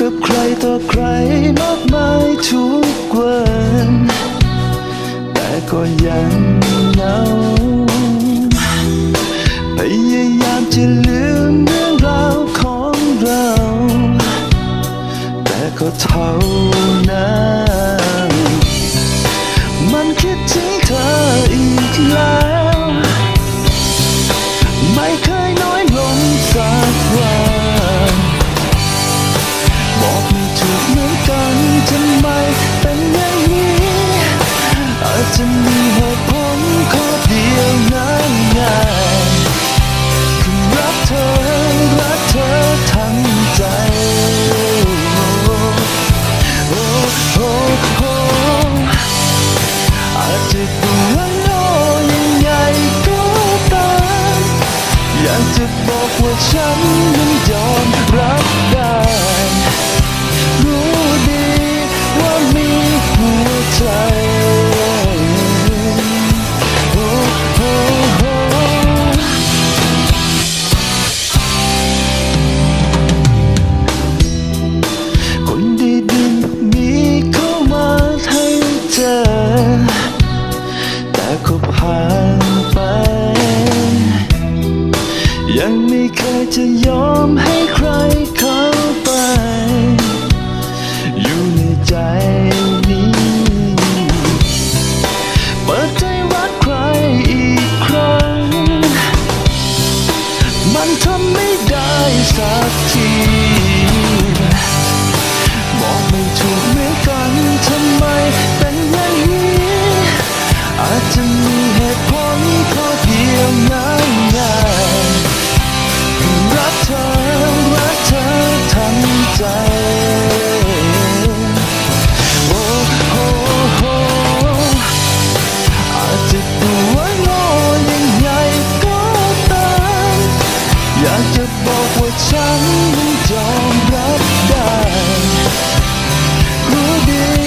กับใครต่อใครมากมายทุกวัน แต่ก็ยังเหงาพยายามจะลืมเจะมีเหตุผลขอเดียวง่ายๆคือรักเธอรักเธอทั้งใจโอ้โอ้โอ้อาจจะดูว่าโง่ยังไงก็ตามอยากจะบอกว่าฉันนั้นยอมรับได้ เคยจะยอมให้ใครเข้าไป อยู่ในใจนี้ เปิดใจรักใครอีกครั้ง มันทำไม่ได้สักที บอกว่าฉันยอมรับได้รู้ดี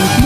บ